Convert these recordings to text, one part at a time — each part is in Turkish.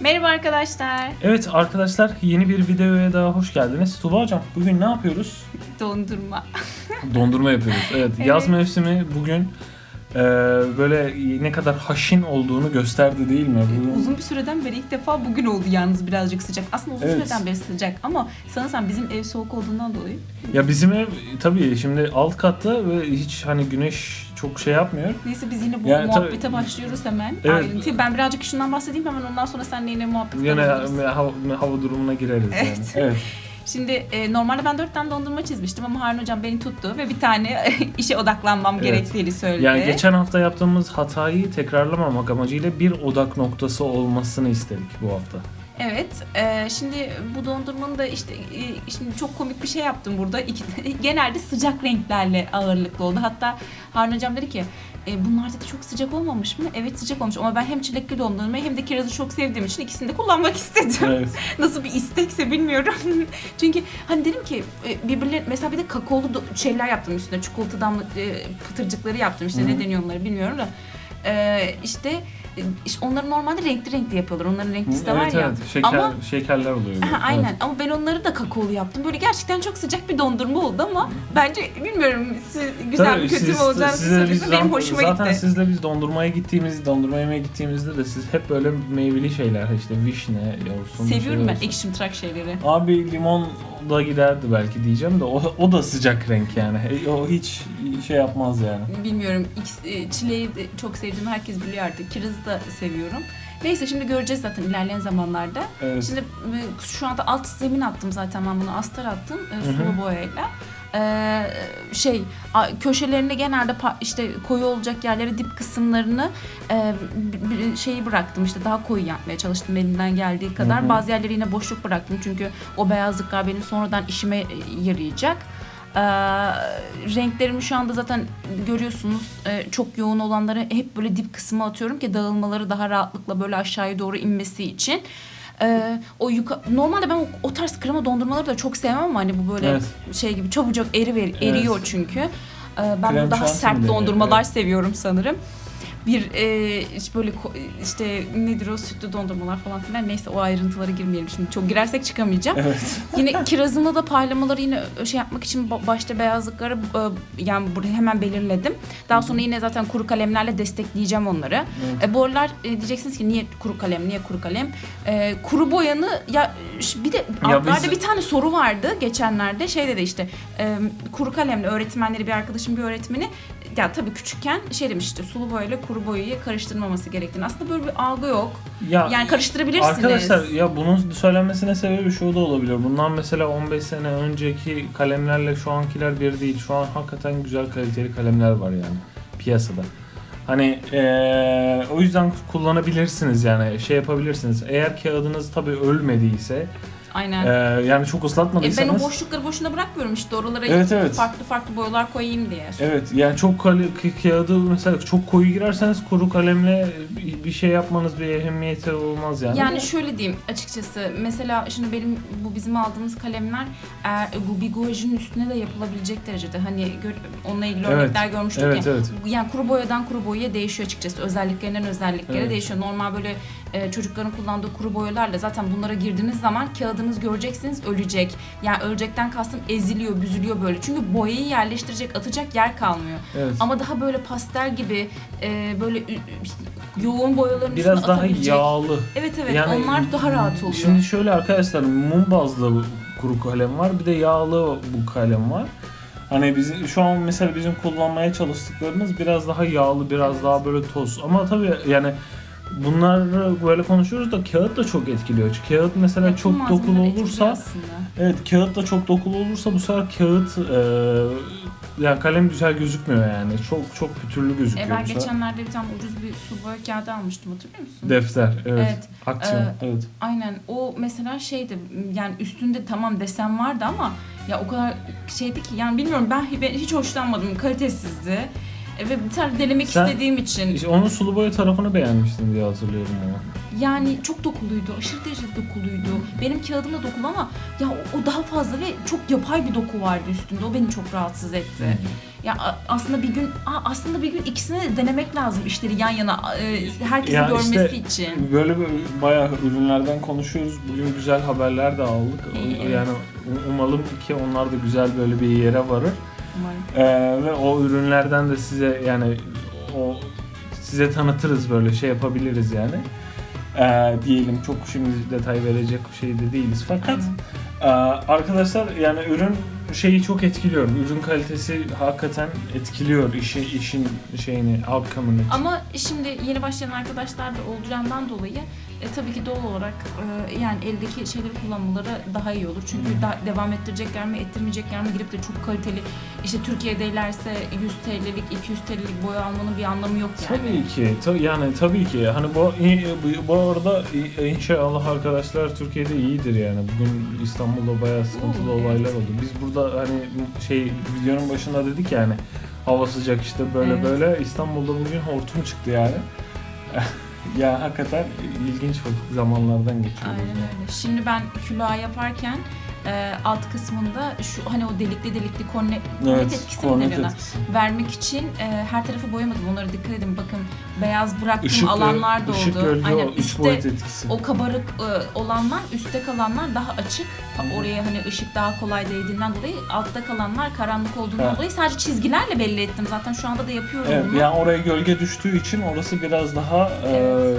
Merhaba arkadaşlar. Evet arkadaşlar yeni bir videoya daha hoş geldiniz. Tuba hocam bugün ne yapıyoruz? Dondurma. Dondurma yapıyoruz. Evet, Evet. yaz mevsimi bugün e, böyle ne kadar haşin olduğunu gösterdi değil mi? Bu- Uzun bir süreden beri ilk defa bugün oldu yalnız birazcık sıcak. Aslında uzun Evet. süreden beri sıcak ama sanırsam bizim ev soğuk olduğundan dolayı. Ya bizim ev tabii şimdi alt katta ve hiç hani güneş çok şey yapmıyor. Neyse biz yine bu Yani tabii- muhabbete başlıyoruz hemen. Evet. Ayrıntıya. Ben birazcık şundan bahsedeyim hemen ondan sonra seninle yine muhabbet Yine hava, hava durumuna gireriz yani. Evet. Evet. Şimdi e, normalde ben dört tane dondurma çizmiştim ama Harun hocam beni tuttu ve bir tane işe odaklanmam Evet. gerektiğini söyledi. Yani geçen hafta yaptığımız hatayı tekrarlamamak amacıyla bir odak noktası olmasını istedik bu hafta. Evet. e, şimdi bu dondurmanın da işte e, şimdi çok komik bir şey yaptım burada. İki, genelde sıcak renklerle ağırlıklı oldu. Hatta Harun hocam dedi ki e, bunlar dedi çok sıcak olmamış mı? Evet sıcak olmuş ama ben hem çilekli dondurmayı hem de kirazı çok sevdiğim için ikisini de kullanmak istedim. Evet. Nasıl bir istekse bilmiyorum. Çünkü hani dedim ki e, birbirleri mesela bir de kakaolu şeyler yaptım üstüne. Çikolata damla e, pıtırcıkları yaptım işte Hı hı. ne deniyor onları bilmiyorum da. E, işte, işte onları normalde renkli renkli yapıyorlar. Onların renklisi de var evet, ya. evet. Şeker, Ama- şekerler oluyor. Aha, Evet. aynen ama ben onları da kakaolu yaptım. Böyle gerçekten çok sıcak bir dondurma oldu ama bence bilmiyorum siz, güzel Tabii mi kötü mü olacağını siz size biz. Benim hoşuma zaten gitti. sizle biz dondurmaya gittiğimiz, dondurma yemeye gittiğimizde de siz hep böyle meyveli şeyler işte vişne olsun. Seviyorum şey ben olsun. ekşim tırak şeyleri. Abi limon da giderdi belki diyeceğim de o, o da sıcak renk yani. E, O hiç şey yapmaz yani. Bilmiyorum e, çileği çok sevdiğimi herkes biliyor artık. Kirazı da seviyorum. Neyse şimdi göreceğiz zaten ilerleyen zamanlarda. Evet. Şimdi e, şu anda alt zemin attım zaten ben bunu astar attım e, sulu boyayla. Ee, şey köşelerinde genelde işte koyu olacak yerlere dip kısımlarını e, şeyi bıraktım işte daha koyu yapmaya çalıştım elimden geldiği kadar. Hı hı. Bazı yerleri yine boşluk bıraktım çünkü o beyazlıklar benim sonradan işime yarayacak. Ee, renklerimi şu anda zaten görüyorsunuz e, çok yoğun olanları hep böyle dip kısma atıyorum ki dağılmaları daha rahatlıkla böyle aşağıya doğru inmesi için. Ee, o yuka normalde ben o, o tarz krema dondurmaları da çok sevmem ama hani bu böyle Evet. şey gibi çabucak eri ver, eriyor çünkü. Ee, ben Krem daha şansı sert deniyor? dondurmalar Evet. seviyorum sanırım. Bir e, işte böyle işte nedir o sütlü dondurmalar falan filan neyse o ayrıntılara girmeyelim şimdi çok girersek çıkamayacağım. Evet. Yine kirazımda da paylamaları yine şey yapmak için ba- başta beyazlıkları e, yani burayı hemen belirledim. Daha sonra yine zaten kuru kalemlerle destekleyeceğim onları. Evet. E, bu aralar e, diyeceksiniz ki niye kuru kalem, niye kuru kalem? E, kuru boyanı ya bir de altlarda biz- bir tane soru vardı geçenlerde. Şey dedi işte e, kuru kalemle öğretmenleri bir arkadaşım bir öğretmeni ya tabii küçükken şey demişti sulu boyayla kuru boyayı karıştırmaması gerektiğini. Aslında böyle bir algı yok. Ya Yani karıştırabilirsiniz. Arkadaşlar ya bunun söylenmesine sebebi şu da olabilir. Bundan mesela 15 sene önceki kalemlerle şu ankiler bir değil. Şu an hakikaten güzel kaliteli kalemler var yani piyasada. Hani eee, o yüzden kullanabilirsiniz yani şey yapabilirsiniz. Eğer kağıdınız tabii ölmediyse Aynen. eee, yani çok E ben ıslatmadıysanız o boşlukları boşuna bırakmıyorum işte oralara Evet, evet. farklı farklı boyalar koyayım diye. Evet yani çok kağıdı mesela çok koyu girerseniz kuru kalemle bir- şey yapmanız bir ehemmiyeti olmaz yani. Yani şöyle diyeyim açıkçası mesela şimdi benim bu bizim aldığımız kalemler eğer bu bir guajın üstüne de yapılabilecek derecede hani gör, onunla ilgili Evet. örnekler görmüştük Evet ya. evet. Yani kuru boyadan kuru boyaya değişiyor açıkçası. Özelliklerinden özelliklere Evet. değişiyor. Normal böyle e, çocukların kullandığı kuru boyalarla zaten bunlara girdiğiniz zaman kağıdınız göreceksiniz ölecek. Yani ölecekten kastım eziliyor, büzülüyor böyle. Çünkü boyayı yerleştirecek, atacak yer kalmıyor. Evet. Ama daha böyle pastel gibi e, böyle yoğun boyaların Biraz üstüne daha atabilecek. yağlı. Evet evet Yani onlar daha rahat oluyor. Şimdi şöyle arkadaşlar mum bazlı kuru kalem var bir de yağlı bu kalem var. Hani bizim şu an mesela bizim kullanmaya çalıştıklarımız biraz daha yağlı, biraz daha böyle toz. Ama tabii yani bunları böyle konuşuyoruz da kağıt da çok etkiliyor. Kağıt mesela Tüm çok dokulu olursa. Evet kağıt da çok dokulu olursa bu sefer kağıt e, yani kalem güzel gözükmüyor yani. Çok çok pütürlü E gözüküyor ben bu sefer. geçenlerde bir tane ucuz bir su boya kağıdı almıştım hatırlıyor musun? Defter evet. Evet. Aksiyon Ee, evet. Aynen o mesela şeydi yani üstünde tamam desen vardı ama ya o kadar şeydi ki yani bilmiyorum ben, ben hiç hoşlanmadım kalitesizdi. Ve bir tane denemek Sen- istediğim için İşte onun sulu boya tarafını beğenmiştim diye hatırlıyorum ama. Yani çok dokuluydu. Aşırı derecede dokuluydu. Benim kağıdım da dokulu ama ya o, o daha fazla ve çok yapay bir doku vardı üstünde. O beni çok rahatsız etti. Ya a- aslında bir gün aslında bir gün ikisini de denemek lazım işleri yan yana e, herkesin Ya görmesi işte için. Böyle bir bayağı ürünlerden konuşuyoruz. Bugün güzel haberler de aldık. İyi, evet. Yani umalım ki onlar da güzel böyle bir yere varır. Ee, ve o ürünlerden de size yani o size tanıtırız böyle şey yapabiliriz yani. Ee, diyelim çok şimdi detay verecek şey de değiliz fakat e, arkadaşlar yani ürün şeyi çok etkiliyor. Ürün kalitesi hakikaten etkiliyor işi işin şeyini outcome'ını. Ama şimdi yeni başlayan arkadaşlar da olacağından dolayı e, tabii ki doğal olarak e, yani eldeki şeyleri kullanmaları daha iyi olur. Çünkü da, devam ettirecekler mi, ettirmeyecekler mi girip de çok kaliteli işte Türkiye'deylerse 100 TL'lik, 200 TL'lik boya almanın bir anlamı yok yani. Tabii ki. Ta- yani tabii ki. Hani bu bu, bu arada inşallah arkadaşlar Türkiye'de iyidir yani. Bugün İstanbul'da bayağı sıkıntılı Oo, evet. olaylar oldu. Biz burada hani şey videonun başında dedik yani hava sıcak işte böyle Evet. böyle. İstanbul'da bugün hortum çıktı yani. ya hakikaten ilginç zamanlardan geçiyoruz. Aynen yani. öyle. Şimdi ben külah yaparken e, alt kısmında şu hani o delikli delikli kornet, kornet etkisi mi kornet deniyor ona? etkisi. vermek için e, her tarafı boyamadım. Onlara dikkat edin. Bakın beyaz bıraktığım Işık, alanlar da ışık oldu. gölge o boyut etkisi. o kabarık e, olanlar, üstte kalanlar daha açık. Pa- Oraya hani ışık daha kolay değdiğinden dolayı altta kalanlar karanlık olduğundan Ha. dolayı sadece çizgilerle belli ettim. Zaten şu anda da yapıyorum Evet, bunu. yani oraya gölge düştüğü için orası biraz daha Evet.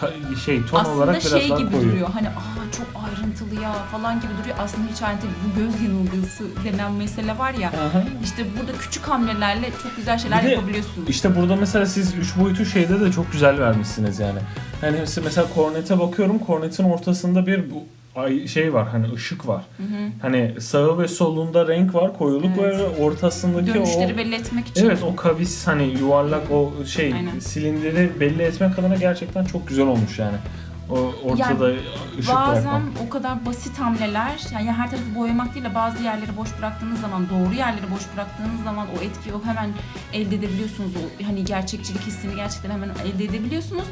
e, ka- şey ton Aslında olarak biraz şey daha gibi koyu. duruyor. Hani aa çok ayrıntılı ya falan gibi duruyor. Aslında hiç ayrıntılı. Bu göz yanılgısı denen mesele var ya. Hı. İşte burada küçük hamlelerle çok güzel şeyler Bir de yapabiliyorsunuz. İşte burada mesela siz 3 boyutu şeyde de çok güzel vermişsiniz yani. Hani mesela- kornete bakıyorum. Kornetin ortasında bir bu ay şey var hani ışık var. Hı hı. Hani sağı ve solunda renk var, koyuluk Evet. var ortasındaki Dönüşleri o belli etmek için. Evet o kavis hani yuvarlak o şey Aynen. silindiri belli etmek adına gerçekten çok güzel olmuş yani. O ortada ışık Bazen bırakmak. o kadar basit hamleler, yani her tarafı boyamak değil de bazı yerleri boş bıraktığınız zaman, doğru yerleri boş bıraktığınız zaman o etkiyi o hemen elde edebiliyorsunuz. O hani gerçekçilik hissini gerçekten hemen elde edebiliyorsunuz.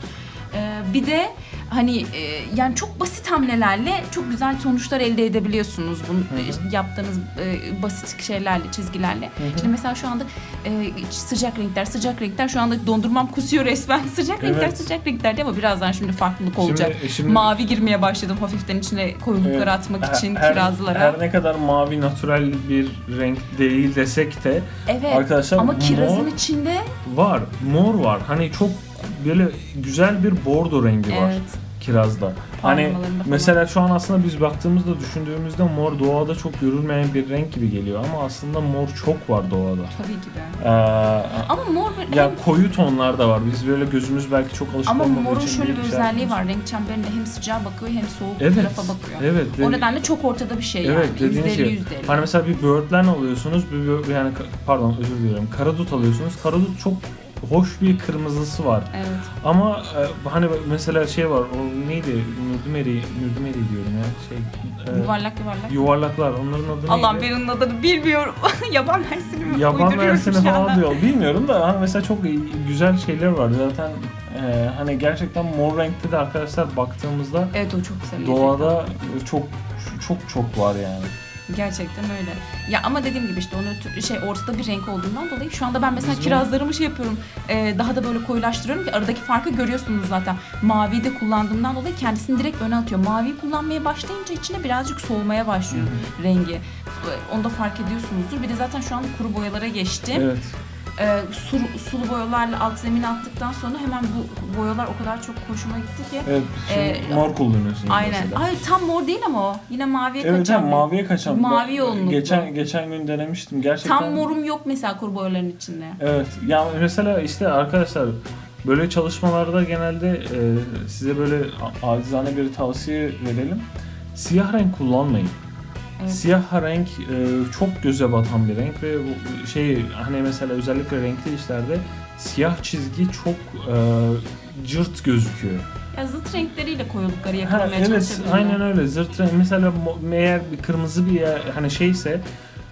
Ee, bir de hani e, yani çok basit hamlelerle çok güzel sonuçlar elde edebiliyorsunuz bunu hı. yaptığınız e, basit şeylerle, çizgilerle. Şimdi mesela şu anda e, sıcak renkler, sıcak renkler şu anda dondurmam kusuyor resmen. Sıcak renkler, Evet. sıcak renkler diye ama birazdan şimdi farklılık olacak. Şimdi, şimdi Mavi girmeye başladım hafiften içine koyulukları Evet, atmak için her, kirazlara. her ne kadar mavi natürel bir renk değil desek de evet. arkadaşlar Ama kirazın mor içinde var, mor var. Hani çok böyle güzel bir bordo rengi var evet. kirazda. Hani mesela şu an aslında biz baktığımızda düşündüğümüzde mor doğada çok görülmeyen bir renk gibi geliyor ama aslında mor çok var doğada. tabii ki de. Ee, Ama mor bir ya koyu tonlar da var. Biz böyle gözümüz belki çok alışık ama olmadığı morun için şöyle bir şey özelliği yapmıyoruz. var. Renk çemberinde hem sıcağa bakıyor hem soğuk Evet. tarafa bakıyor. Evet. O dedi- nedenle çok ortada bir şey Evet, yani. dediğiniz gibi. elli. Hani mesela bir böğürtlen alıyorsunuz, bir bö- yani ka- pardon özür dilerim. Karadut alıyorsunuz. Karadut çok hoş bir kırmızısı var. Evet. Ama e, hani mesela şey var. O neydi? Mürdümeri, mürdümeri diyorum ya. Şey. e, Yuvarlak yuvarlak. yuvarlaklar. Onların adı Allah'ım neydi? onun adını bilmiyorum. Yaban mersini mi? Yaban mersini falan diyor. Bilmiyorum da hani mesela çok güzel şeyler var. Zaten e, hani gerçekten mor renkte de arkadaşlar baktığımızda Evet o çok güzel. doğada çok çok çok var yani. Gerçekten öyle. Ya ama dediğim gibi işte onu tü- şey ortada bir renk olduğundan dolayı şu anda ben mesela Biz kirazlarımı şey yapıyorum. e, daha da böyle koyulaştırıyorum ki aradaki farkı görüyorsunuz zaten. Maviyi de kullandığımdan dolayı kendisini direkt öne atıyor. Maviyi kullanmaya başlayınca içine birazcık soğumaya başlıyor rengi. E, Onu da fark ediyorsunuzdur. Bir de zaten şu anda kuru boyalara geçtim. Evet. E, sulu, sulu boyalarla alt zemine attıktan sonra hemen bu boyalar o kadar çok hoşuma gitti ki. Evet. Şimdi Ee, mor kullanıyorsunuz Aynen. mesela. Ay tam mor değil ama o. Yine maviye Evet kaçan. bir- maviye kaçan. Mavi yoğunluklu. Geçen geçen gün denemiştim gerçekten. Tam morum yok mesela kuru boyaların içinde. Evet. Ya mesela işte arkadaşlar böyle çalışmalarda genelde e, size böyle acizane bir tavsiye verelim. Siyah renk kullanmayın. Evet. Siyah renk e, çok göze batan bir renk ve şey hani mesela özellikle renkli işlerde siyah çizgi çok e, cırt gözüküyor. Ya zıt renkleriyle koyulukları Ha, yakalamaya evet çalışabilirler. aynen öyle zırt renk mesela eğer kırmızı bir yer hani şeyse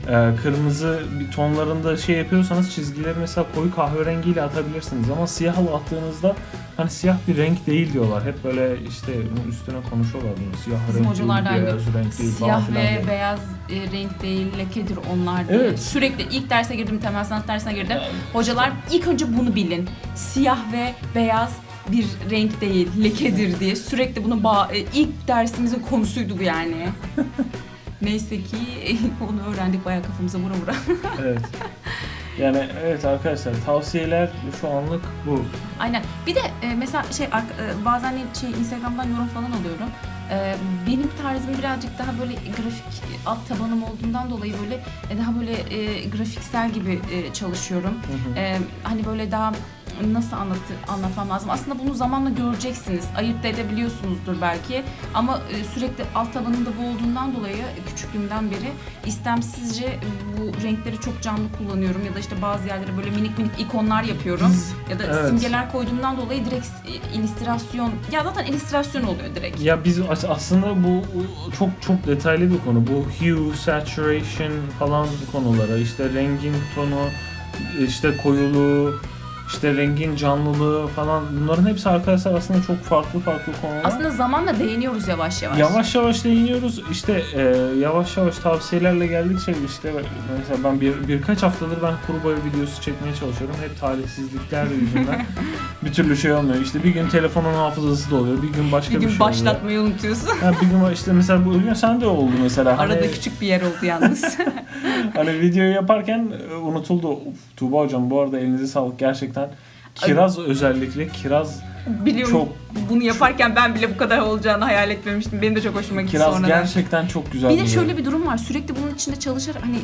e, kırmızı bir tonlarında şey yapıyorsanız çizgileri mesela koyu kahverengiyle atabilirsiniz ama siyahla attığınızda hani siyah bir renk değil diyorlar. Hep böyle işte üstüne konuşuyorlar bunu. Siyah Bizim renk değil, beyaz renk değil Siyah ve diye. beyaz e, renk değil, lekedir onlar diye. Evet. Sürekli ilk derse girdim, temel sanat dersine girdim. Hocalar ilk önce bunu bilin. Siyah ve beyaz bir renk değil, lekedir diye. Sürekli bunu ba- e, ilk dersimizin konusuydu bu yani. Neyse ki onu öğrendik bayağı kafamıza vura vura. Evet. Yani evet arkadaşlar tavsiyeler şu anlık bu. Aynen. Bir de e, mesela şey e, bazen şey Instagram'dan yorum falan alıyorum. E, benim tarzım birazcık daha böyle grafik alt tabanım olduğundan dolayı böyle e, daha böyle e, grafiksel gibi e, çalışıyorum. Hı hı. E, hani böyle daha nasıl anlatı, anlatmam lazım. Aslında bunu zamanla göreceksiniz. Ayırt da edebiliyorsunuzdur belki. Ama e, sürekli alt tabanımda bu olduğundan dolayı küçüklüğümden beri istemsizce bu renkleri çok canlı kullanıyorum. Ya da işte bazı yerlere böyle minik minik ikonlar yapıyorum. Ya da Evet. simgeler koyduğumdan dolayı direkt illüstrasyon, ya zaten illüstrasyon oluyor direkt. Ya biz as- aslında bu çok çok detaylı bir konu. Bu hue, saturation falan konuları, işte rengin tonu, işte koyuluğu, işte rengin canlılığı falan bunların hepsi arkadaşlar aslında çok farklı farklı konular. Aslında zamanla değiniyoruz yavaş yavaş. Yavaş yavaş değiniyoruz. İşte e, yavaş yavaş tavsiyelerle geldikçe işte mesela ben bir birkaç haftadır ben kuru boya videosu çekmeye çalışıyorum. Hep talihsizlikler yüzünden bir türlü şey olmuyor. İşte bir gün telefonun hafızası doluyor, bir gün başka bir bir, gün şey oluyor. başlatmayı unutuyorsun. Ha, bir gün işte mesela bu gün sen de oldu mesela. Hani, Arada küçük bir yer oldu yalnız. hani videoyu yaparken e, unutuldu. Uf, Tuğba hocam bu arada elinize sağlık gerçekten. Kiraz özellikle kiraz Biliyorum çok bunu yaparken ben bile bu kadar olacağını hayal etmemiştim. Benim de çok hoşuma gitti kiraz sonradan. gerçekten çok güzel. Bir de şöyle bir durum var. Sürekli bunun içinde çalışarak hani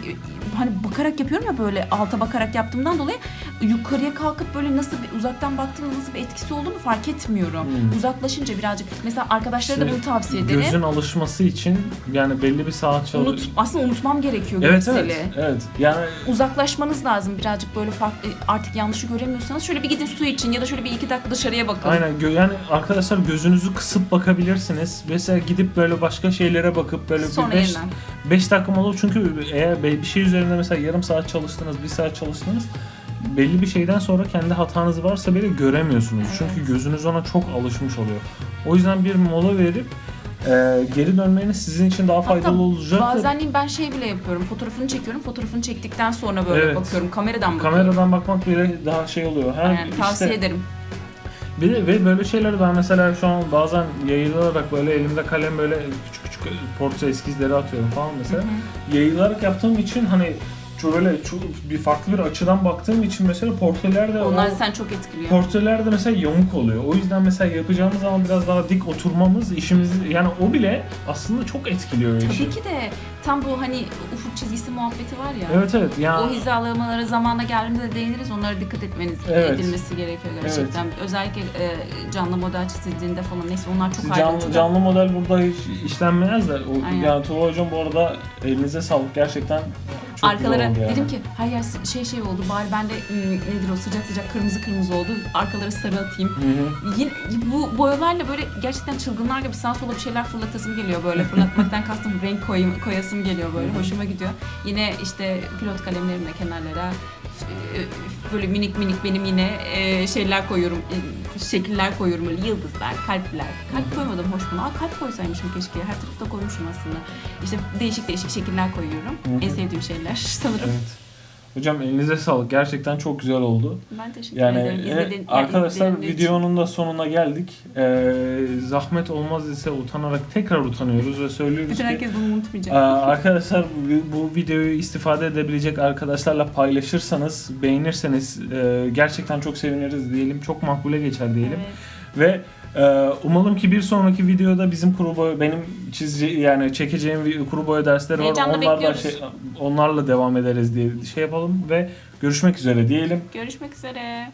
hani bakarak yapıyorum ya böyle alta bakarak yaptığımdan dolayı yukarıya kalkıp böyle nasıl bir uzaktan baktığımda nasıl bir etkisi olduğunu fark etmiyorum. Hmm. Uzaklaşınca birazcık mesela arkadaşlara da bunu tavsiye ederim. Gözün alışması için yani belli bir saat çalış. Unut, aslında unutmam gerekiyor Evet görseli. evet evet. Yani Uzaklaşmanız lazım birazcık böyle farklı artık yanlışı göremiyorsanız şöyle bir gidin su için ya da şöyle bir iki dakika dışarıya bakın. aynen yani arkadaşlar gözünüzü kısıp bakabilirsiniz. Mesela gidip böyle başka şeylere bakıp böyle Sonra bir 5 yeniden. 5 dakika olur çünkü eğer bir şey üzerinde mesela yarım saat çalıştınız, bir saat çalıştınız belli bir şeyden sonra kendi hatanız varsa bile göremiyorsunuz. Evet. Çünkü gözünüz ona çok alışmış oluyor. O yüzden bir mola verip e, geri dönmeniz sizin için daha faydalı Hatta olacaktır. Bazenleyin ben şey bile yapıyorum. Fotoğrafını çekiyorum. Fotoğrafını çektikten sonra böyle Evet. bakıyorum. Kameradan bakıyorum. Kameradan bakmak bile daha şey oluyor. Hem Yani tavsiye işte- ederim. Bir de ve böyle şeyleri ben mesela şu an bazen yayılarak böyle elimde kalem böyle küçük küçük portre eskizleri atıyorum falan mesela. Yayılarak yaptığım için hani şu böyle çok bir farklı bir açıdan baktığım için mesela portrelerde Onlar o sen çok etkiliyor. portrelerde mesela yamuk oluyor. O yüzden mesela yapacağımız zaman biraz daha dik oturmamız işimizi yani o bile aslında çok etkiliyor işi. Tabii ki de tam bu hani ufuk çizgisi muhabbeti var ya. Evet evet yani O hizalamalara zamanla geldiğinde de değiniriz. Onlara dikkat etmeniz Evet. edilmesi gerekiyor gerçekten. Özellikle e, canlı model çizildiğinde falan neyse onlar çok Canlı, ayrıntılı. canlı model burada hiç işlenmez de. O, Aynen. yani Tuğba hocam bu arada elinize sağlık gerçekten çok Arkalara güzel oldu yani. dedim ki her yer şey şey oldu bari ben de ım, nedir o sıcak sıcak kırmızı kırmızı oldu. Arkaları sarı atayım. Yine, bu boyalarla böyle gerçekten çılgınlar gibi sağa sola bir şeyler fırlatasım geliyor böyle. Fırlatmaktan kastım renk koyayım, koyasım geliyor böyle. Hoşuma gidiyor. Yine işte pilot kalemlerimle kenarlara böyle minik minik benim yine e, şeyler koyuyorum, e, şekiller koyuyorum böyle yıldızlar, kalpler. Kalp koymadım hoş buna. Aa, kalp koysaymışım keşke. Her tarafta koymuşum aslında. İşte değişik değişik şekiller koyuyorum. Hı hı. En sevdiğim şeyler sanırım. Evet. Hocam elinize sağlık. Gerçekten çok güzel oldu. Ben teşekkür Yani ederim. e, yani arkadaşlar için. videonun da sonuna geldik. Ee, zahmet olmaz ise utanarak tekrar utanıyoruz ve söylüyoruz Bütün ki herkes bunu unutmayacak. Aa, arkadaşlar bu, bu videoyu istifade edebilecek arkadaşlarla paylaşırsanız, beğenirseniz e, gerçekten çok seviniriz diyelim. Çok makbule geçer diyelim. Evet. Ve e, umalım ki bir sonraki videoda bizim kuru boya benim çizece yani çekeceğim kuru boya dersleri var. Heyecanla Onlarla bekliyoruz. şey onlarla devam ederiz diye şey yapalım ve görüşmek üzere diyelim. Görüşmek üzere.